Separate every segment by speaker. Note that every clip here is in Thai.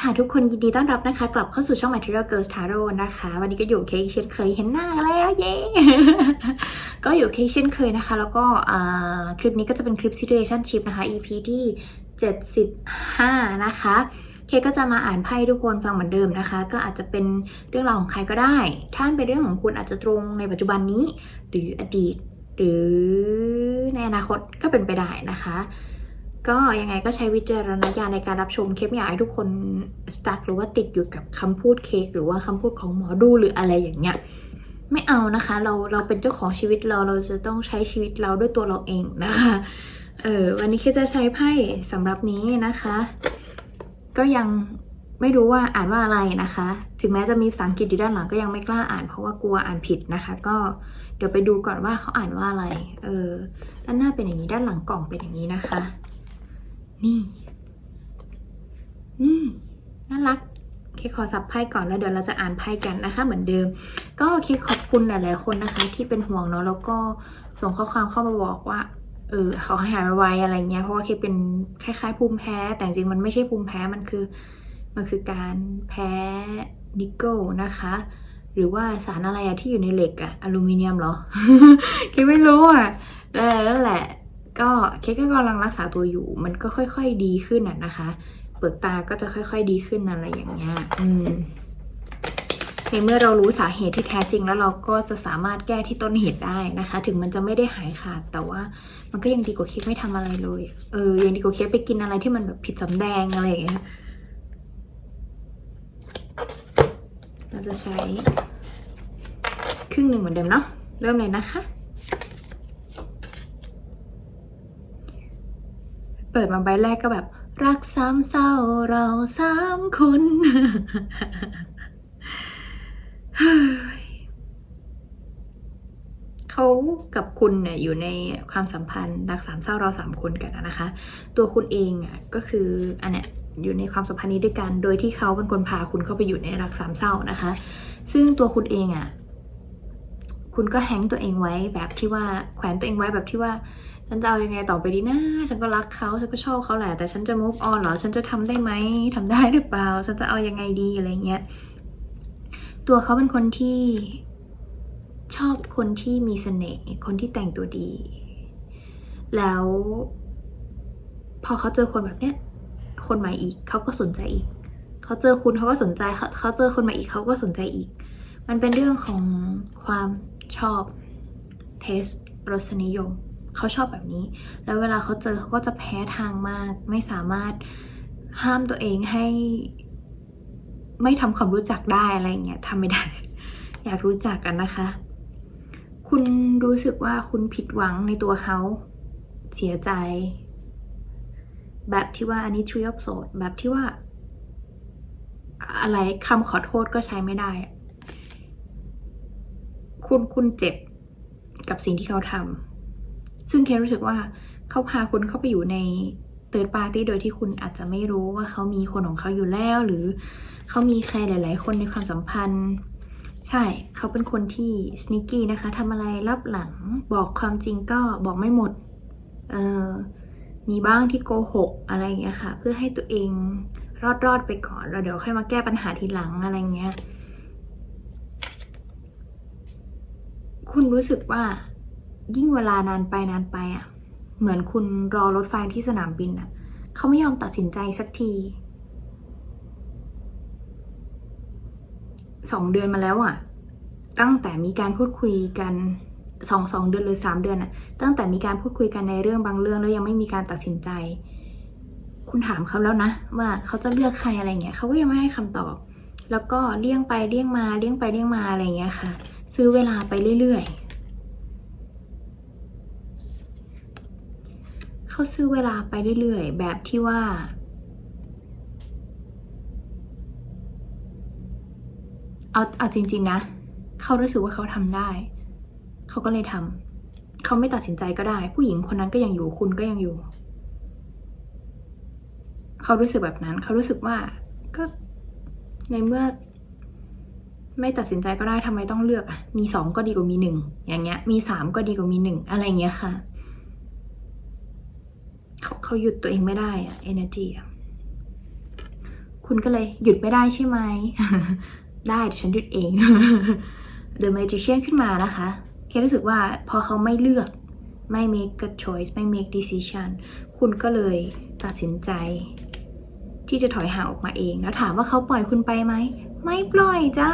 Speaker 1: ค่ะทุกคนยินดีต้อนรับนะคะ กลับเข้าสู่ช่อง Material Girls Tarot นะคะ วันนี้ก็อยู่เคเช่นเคยเห็นหน้าแล้วเย้ก็อยู่เคเช่นเคยนะคะ แล้วก็คลิปนี้ก็จะเป็นคลิป situationship นะคะ EP ที่ 75 นะคะเคก็จะมาอ่านไพ่ทุกคนฟังเหมือนเดิมนะคะ ก็อาจจะเป็นเรื่องราวของใครก็ได้ ถ้าเป็นเรื่องของคุณอาจจะตรงในปัจจุบันนี้ หรืออดีต หรือในอนาคตก็เป็นไปได้นะคะ ก็ยังไงก็ใช้วิจารณญาณในการรับชมเคปไม่อยากให้ทุกคนสตั๊กหรือว่าติดอยู่กับคำพูดเค้กหรือว่าคำพูดของหมอดูหรืออะไรอย่างเงี้ยไม่เอานะคะ เราเราเป็นเจ้าของชีวิตเราเราจะต้องใช้ชีวิตเราด้วยตัวเราเองนะคะเออวันนี้เคจะใช้ไพ่สำหรับนี้นะคะ ก็ยังไม่รู้ว่าอ่านว่าอะไรนะคะ ถึงแม้จะมีภาษาอังกฤษอยู่ด้านหลังก็ยังไม่กล้าอ่านเพราะว่ากลัวอ่านผิดนะคะ ก็เดี๋ยวไปดูก่อนว่าเขาอ่านว่าอะไร เออ ด้านหน้าเป็นอย่างนี้ด้านหลังกล่องเป็นอย่างนี้นะคะ นี่ นี่น่ารักเคขอสับไพ่ก่อนแล้วเดี๋ยวเราจะอ่านไพ่กันนะคะ เหมือนเดิม ก็เคขอบคุณหลาย ๆ คนนะคะ ที่เป็นห่วงเนาะแล้วก็ส่งข้อความเข้ามาบอกว่าเออเขาให้หายไวอะไรเงี้ยเพราะว่าเคเป็นคล้ายๆภูมิแพ้ แต่จริงๆมันไม่ใช่ภูมิแพ้มันคือมันคือการแพ้นิกเกิลนะคะ หรือว่าสารอะไรอะที่อยู่ในเหล็กอะอลูมิเนียมเหรอเคไม่รู้อะแล้วนั่นแหละ ก็เคก็กำลังรักษาตัวอยู่ มันก็ค่อย ๆ ดีขึ้นน่ะนะคะ เปลือกตาก็จะค่อย ๆ ดีขึ้นอะไรอย่างเงี้ย อืมในเมื่อเรารู้สาเหตุที่แท้จริงแล้วเราก็จะสามารถแก้ที่ต้นเหตุได้นะคะ ถึงมันจะไม่ได้หายขาดแต่ว่ามันก็ยังดีกว่าเคกไม่ทำอะไรเลย เออยังดีกว่าเคกไปกินอะไรที่มันแบบผิดสำแดงอะไรอย่างเงี้ยเราจะใช้ครึ่งหนึ่งเหมือนเดิมเนาะเริ่มเลยนะคะ เปิดมาใบแรกก็แบบ รักสามเศร้าเราสามคนเขากับคุณเนี่ยอยู่ในความสัมพันธ์รักสามเศร้าเราสามคนกันนะคะ ตัวคุณเองอะก็คืออันเนี้ยอยู่ในความสัมพันธ์นี้ด้วยกัน โดยที่เขาเป็นคนพาคุณเข้าไปอยู่ในรักสามเศร้านะคะ ซึ่งตัวคุณเองอะคุณก็แฮงตัวเองไว้แบบที่ว่าแขวนตัวเองไว้แบบที่ว่า ฉันจะเอายังไงต่อไปดีนะ ฉันก็รักเขาฉันก็ชอบเขาแหละ แต่ฉันจะ move on เหรอ ฉันจะทำได้ไหมทำได้หรือเปล่า ฉันจะเอายังไงดีอะไรเงี้ย ตัวเขาเป็นคนที่ชอบคนที่มีเสน่ห์ คนที่แต่งตัวดี แล้ว พอเขาเจอคนแบบเนี้ย คนใหม่อีก เขาก็สนใจอีก เขาเจอคุณเขาก็สนใจ เขาเขาเจอคนใหม่อีกเขาก็สนใจอีก มันเป็นเรื่องของความชอบ เทสรสนิยม เขาชอบแบบนี้ แล้วเวลาเขาเจอเขาก็จะแพ้ทางมาก ไม่สามารถห้ามตัวเองให้ ไม่ทำความรู้จักได้อะไรเงี้ยทำไม่ได้ อยากรู้จักกันนะคะ คุณรู้สึกว่าคุณผิดหวังในตัวเขาเสียใจ แบบที่ว่าอันนี้ทริออฟโซดแบบที่ว่า อะไรคำขอโทษก็ใช้ไม่ได้ คุณคุณเจ็บกับสิ่งที่เขาทำ ซึ่งเครู้สึกว่าเขาพาคุณเข้าไปอยู่ในเติร์ดปาร์ตี้โดยที่คุณอาจจะไม่รู้ว่าเขามีคนของเขาอยู่แล้ว หรือเขามีใครหลาย ๆ คนในความสัมพันธ์ ใช่เขาเป็นคนที่สนิกกี้นะคะทำอะไรลับหลังบอกความจริงก็บอกไม่หมดเออมีบ้างที่โกหกอะไรอย่างเงี้ยค่ะ เพื่อให้ตัวเองรอดรอดๆไปก่อนแล้วเดี๋ยวค่อยมาแก้ปัญหาทีหลังอะไรเงี้ยคุณรู้สึกว่า ยิ่งเวลานานไปนานไปอะ เหมือนคุณรอรถไฟที่สนามบินอะ เขาไม่ยอมตัดสินใจสักทีสองเดือนมาแล้วอะ ตั้งแต่มีการพูดคุยกันสองสองเดือนหรือสามเดือนอะ ตั้งแต่มีการพูดคุยกันในเรื่องบางเรื่องแล้วยังไม่มีการตัดสินใจ คุณถามเขาแล้วนะ ว่าเขาจะเลือกใครอะไรเงี้ยเขาก็ยังไม่ให้คำตอบ แล้วก็เลี่ยงไปเลี่ยงมาเลี่ยงไปเลี่ยงมาอะไรเงี้ยค่ะ ซื้อเวลาไปเรื่อยๆ เขาซื้อเวลาไปเรื่อยๆ แบบที่ว่า เอาเอาจริง ๆ นะ เขารู้สึกว่าเขาทำได้ เขาก็เลยทำเขาไม่ตัดสินใจก็ได้ ผู้หญิงคนนั้นก็ยังอยู่คุณก็ยังอยู่ เขารู้สึกแบบนั้น เขารู้สึกว่าก็ในเมื่อไม่ตัดสินใจก็ได้ทำไมต้องเลือกอะ มีสองก็ดีกว่ามีหนึ่งอย่างเงี้ย มีสามก็ดีกว่ามีหนึ่งอะไรเงี้ยค่ะ เขาหยุดตัวเองไม่ได้อะ energy อะคุณก็เลยหยุดไม่ได้ใช่ไหม ได้ฉันหยุดเอง The Magician ขึ้นมานะคะแค่รู้สึกว่าพอเขาไม่เลือกไม่ make a choice ไม่ make decision คุณก็เลยตัดสินใจ ที่จะถอยห่างออกมาเอง แล้วถามว่าเขาปล่อยคุณไปไหม ไม่ปล่อยจ้า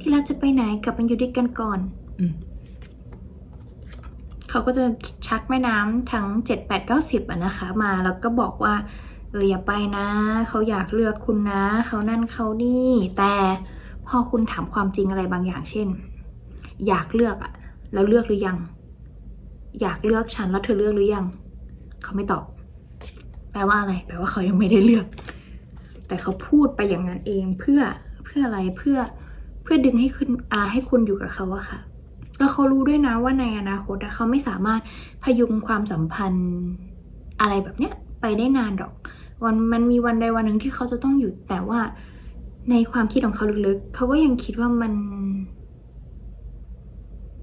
Speaker 1: ที่รักจะไปไหนกลับมาอยู่ด้วยกันก่อนอม เขาก็จะชักแม่น้ำทั้ง 7 8 9 0อะนะคะ มาแล้วก็บอกว่าเอออย่าไปนะ เขาอยากเลือกคุณนะ เขานั่นเขานี่ แต่พอคุณถามความจริงอะไรบางอย่าง เช่น อยากเลือกอะแล้วเลือกหรือยัง อยากเลือกฉันแล้วเธอเลือกหรือยัง เขาไม่ตอบ แปลว่าอะไร แปลว่าเขายังไม่ได้เลือก แต่เขาพูดไปอย่างนั้นเองเพื่อเพื่ออะไรเพื่อเพื่อดึงให้คุณอาให้คุณอยู่กับเขาอะค่ะ แล้วเขารู้ด้วยนะว่าในอนาคตเขาไม่สามารถพยุงความสัมพันธ์อะไรแบบเนี้ยไปได้นานหรอกวันมันมีวันใดวันหนึ่งที่เขาจะต้องหยุดแต่ว่าในความคิดของเขาลึกๆ เขาก็ยังคิดว่ามัน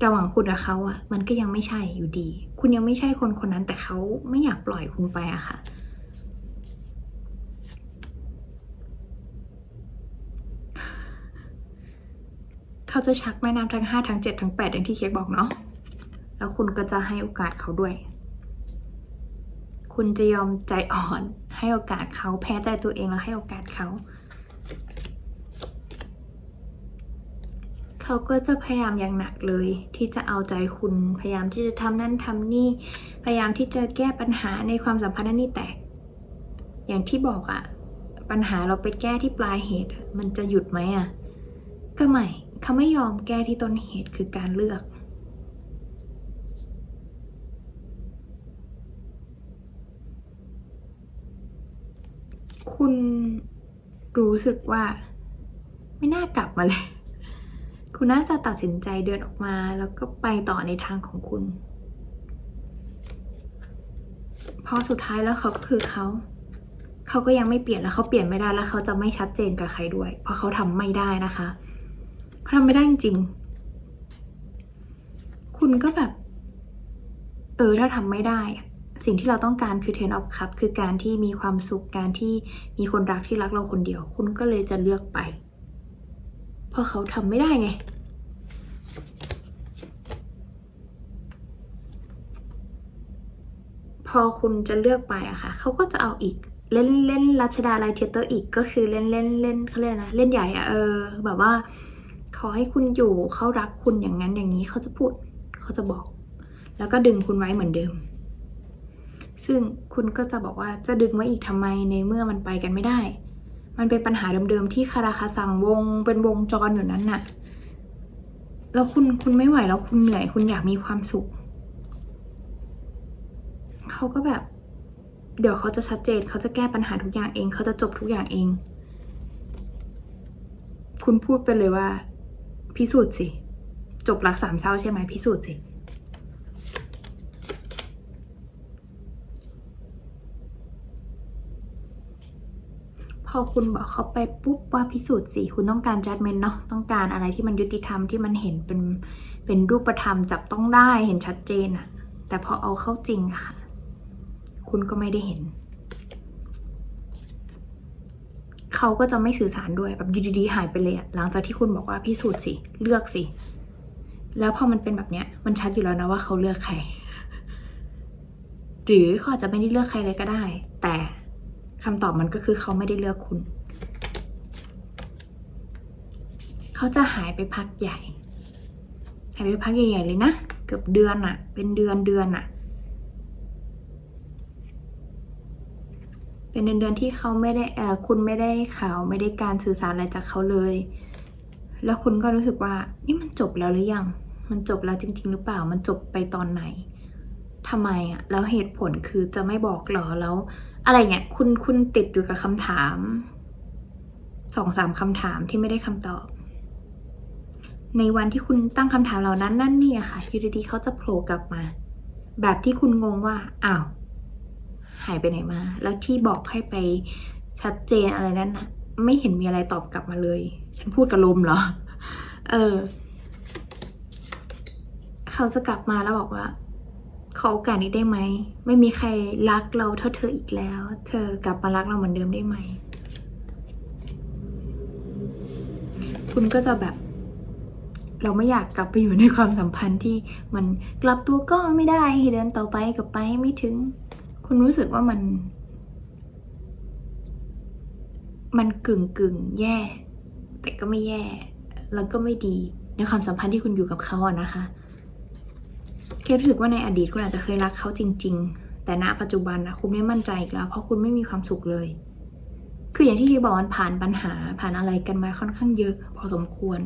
Speaker 1: ระหว่างคุณกับเขาอะมันก็ยังไม่ใช่อยู่ดี คุณยังไม่ใช่คนคนนั้น แต่เขาไม่อยากปล่อยคุณไปอะค่ะ เขาจะชักแม่น้ำทั้งห้าทั้งเจ็ดทั้งแปดอย่างที่เค้กบอกเนาะ แล้วคุณก็จะให้โอกาสเขาด้วย คุณจะยอมใจอ่อนให้โอกาสเขาแพ้ใจตัวเองแล้วให้โอกาสเขาเขาก็จะพยายามอย่างหนักเลย ที่จะเอาใจคุณ พยายามที่จะทำนั่นทำนี่ พยายามที่จะแก้ปัญหาในความสัมพันธ์นั่นนี่แตกอย่างที่บอกอะปัญหาเราไปแก้ที่ปลายเหตุ มันจะหยุดไหมอะก็ไม่ เขาไม่ยอมแก้ที่ต้นเหตุคือการเลือก คุณรู้สึกว่า ไม่น่ากลับมาเลย คุณน่าจะตัดสินใจเดินออกมาแล้วก็ไปต่อในทางของคุณ เพราะสุดท้ายแล้วเขาก็คือเขา เขาก็ยังไม่เปลี่ยนแล้วเขาเปลี่ยนไม่ได้แล้วเขาจะไม่ชัดเจนกับใครด้วย เพราะเขาทำไม่ได้นะคะ ทำไม่ได้จริง คุณก็แบบ เออถ้าทำไม่ได้ สิ่งที่เราต้องการคือ ten of cup คือการที่มีความสุขการที่มีคนรักที่รักเราคนเดียว คุณก็เลยจะเลือกไป เพราะเขาทำไม่ได้ไงพอคุณจะเลือกไปอะค่ะ เขาก็จะเอาอีก เล่นเล่นรัชดาไลท์เทเตอร์อีกก็คือเล่นเล่นเล่นเขาเรียกนะ เล่นใหญ่อะเออ แบบว่า ขอให้คุณอยู่เขารักคุณอย่างนั้นอย่างนี้เขาจะพูดเขาจะบอก แล้วก็ดึงคุณไว้เหมือนเดิม ซึ่งคุณก็จะบอกว่าจะดึงไว้อีกทำไมในเมื่อมันไปกันไม่ได้ มันเป็นปัญหาเดิมๆที่คาราคาซังวง เป็นวงจรอยู่นั้นน่ะแล้วคุณคุณไม่ไหวแล้วคุณเหนื่อย คุณอยากมีความสุขเขาก็แบบ เดี๋ยวเขาจะชัดเจนเขาจะแก้ปัญหาทุกอย่างเอง เขาจะจบทุกอย่างเอง คุณพูดไปเลยว่า พิสูจน์สิ จบรักสามเศร้าใช่ไหมพิสูจน์สิพอคุณบอกเขาไปปุ๊บว่าพิสูจน์สิคุณต้องการ judgment เนาะต้องการอะไรที่มันยุติธรรมที่มันเห็นเป็นเป็นรูปธรรมจับต้องได้เห็นชัดเจนอะแต่พอเอาเข้าจริงอะค่ะ คุณก็ไม่ได้เห็น เขาก็จะไม่สื่อสารด้วยแบบอยูดีๆหายไปเลยหลังจากที่คุณบอกว่าพิสูจน์สิเลือกสิ แล้วพอมันเป็นแบบเนี้ย มันชัดอยู่แล้วนะว่าเขาเลือกใคร หรือเขาอาจจะไม่ได้เลือกใครเลยก็ได้ แต่คำตอบมันก็คือเขาไม่ได้เลือกคุณ เขาจะหายไปพักใหญ่ หายไปพักใหญ่ๆเลยนะ เกือบเดือนอะเป็นเดือนเดือนอะ เป็นเดือนเดือนๆที่เขาไม่ได้คุณไม่ได้ข่าวไม่ได้การสื่อสารอะไรจากเขาเลย แล้วคุณก็รู้สึกว่านี่มันจบแล้วหรือยัง มันจบแล้วจริง ๆ หรือเปล่า มันจบไปตอนไหนทำไมอะ แล้วเหตุผลคือจะไม่บอกหรอ แล้ว อะไรเงี้ย คุณคุณติดอยู่กับคำถามสองสามคำถามที่ไม่ได้คำตอบ ในวันที่คุณตั้งคำถามเหล่านั้นนั่นนี่อะค่ะอยู่ดีๆเขาจะโผล่กลับมา แบบที่คุณงงว่า อ้าว หายไปไหนมา แล้วที่บอกให้ไปชัดเจนอะไรนั้นนะไม่เห็นมีอะไรตอบกลับมาเลย ฉันพูดกับลมเหรอ เออ เขาจะกลับมาแล้วบอกว่า ขอโอกาสนี้ได้ไหม ไม่มีใครรักเราเท่าเธออีกแล้ว เธอกลับมารักเราเหมือนเดิมได้ไหม คุณก็จะแบบ เราไม่อยากกลับไปอยู่ในความสัมพันธ์ที่มันกลับตัวก็ไม่ได้เดินต่อไปกับไปไม่ถึง คุณรู้สึกว่ามัน มันกึ่งกึ่งแย่ แต่ก็ไม่แย่ แล้วก็ไม่ดีในความสัมพันธ์ที่คุณอยู่กับเขาอะนะคะเครู้สึกว่าในอดีตคุณอาจจะเคยรักเขาจริง ๆ แต่ณปัจจุบันนะคุณไม่มั่นใจอีกแล้ว เพราะคุณไม่มีความสุขเลย คืออย่างที่ทีบอกมันผ่านปัญหาผ่านอะไรกันมาค่อนข้างเยอะ พอสมควร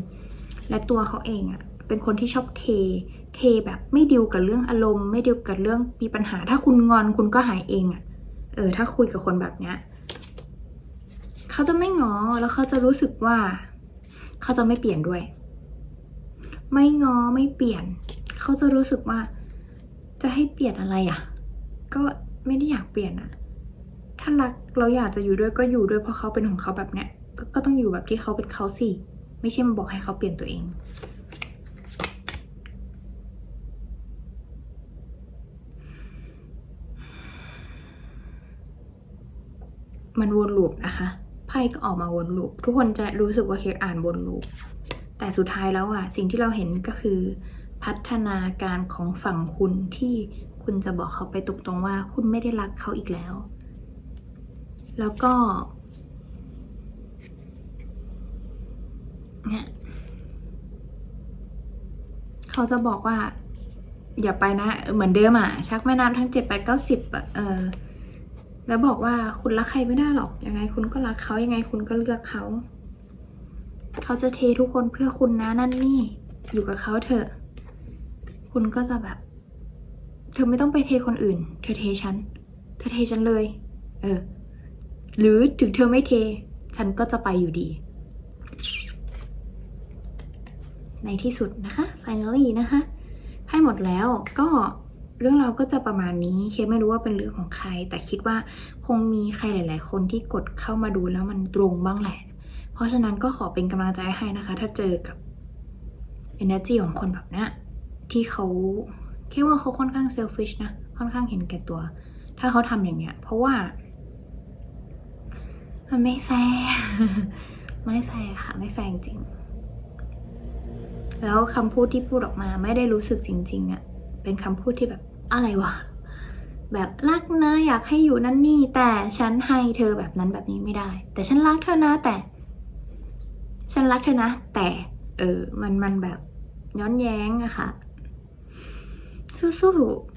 Speaker 1: และตัวเขาเองอะ เป็นคนที่ชอบเท เทแบบไม่ดิวกับเรื่องอารมณ์ ไม่ดิวกับเรื่องมีปัญหา ถ้าคุณงอนคุณก็หายเองอะเออ ถ้าคุยกับคนแบบเนี้ยเขาจะไม่งอแล้วเขาจะรู้สึกว่าเขาจะไม่เปลี่ยนด้วย ไม่งอไม่เปลี่ยน เขาจะรู้สึกว่า จะให้เปลี่ยนอะไรอะ่ะ ก็ไม่ได้อยากเปลี่ยนอะถ้ารักเราอยากจะอยู่ด้วยก็อยู่ด้วยเพราะเขาเป็นของเขาแบบเนี้ยกก็ต้องอยู่แบบที่เขาเป็นเขาสิ ไม่ใช่มาบอกให้เขาเปลี่ยนตัวเอง มันวนลูปนะคะไพ่ก็ออกมาวนลูป ทุกคนจะรู้สึกว่าเค้กอ่านวนลูป แต่สุดท้ายแล้วอะสิ่งที่เราเห็นก็คือ พัฒนาการของฝั่งคุณที่คุณจะบอกเขาไปตรงๆว่า คุณไม่ได้รักเขาอีกแล้ว แล้วก็เนี่ยเขาจะบอกว่า อย่าไปนะ เหมือนเดิมอะ ชักแม่น้ำทั้งเจ็ดแปดเก้าสิบอะเออ แล้วบอกว่าคุณรักใครไม่ได้หรอก ยังไงคุณก็รักเขายังไงคุณก็เลือกเขา เขาจะเททุกคนเพื่อคุณนะนั่นนี่ อยู่กับเขาเถอะ คุณก็จะแบบ เธอไม่ต้องไปเทคนอื่น เธอเทฉัน เธอเทฉันเลย เออ หรือถึงเธอไม่เท ฉันก็จะไปอยู่ดี ในที่สุดนะคะ finally นะคะให้หมดแล้วก็ เรื่องเราก็จะประมาณนี้ เคไม่รู้ว่าเป็นเรื่องของใคร แต่คิดว่าคงมีใครหลาย ๆ คนที่กดเข้ามาดูแล้วมันตรงบ้างแหละ เพราะฉะนั้นก็ขอเป็นกำลังใจให้นะคะ ถ้าเจอกับ energy ของคนแบบนี้ที่เขาคิดว่าเขาค่อนข้าง selfish นะ ค่อนข้างเห็นแก่ตัว ถ้าเขาทำอย่างเงี้ย เพราะว่า มันไม่แฟร์ไม่แฟร์ค่ะ ไม่แฟร์จริง แล้วคำพูดที่พูดออกมาไม่ได้รู้สึกจริง ๆอะ เป็นคำพูดที่แบบอะไรวะแบบรักนะอยากให้อยู่นั่นนี่ แต่ฉันให้เธอแบบนั้นแบบนี้ไม่ได้ แต่ฉันรักเธอนะแต่ ฉันรักเธอนะ แต่ เออ มันมันแบบย้อนแย้งอะค่ะสู้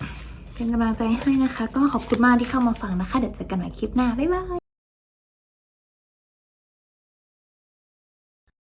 Speaker 1: ๆเป็นกำลังใจให้นะคะ ก็ขอบคุณมากที่เข้ามาฟังนะคะ เดี๋ยวเจอกันใหม่คลิปหน้า บ๊ายบาย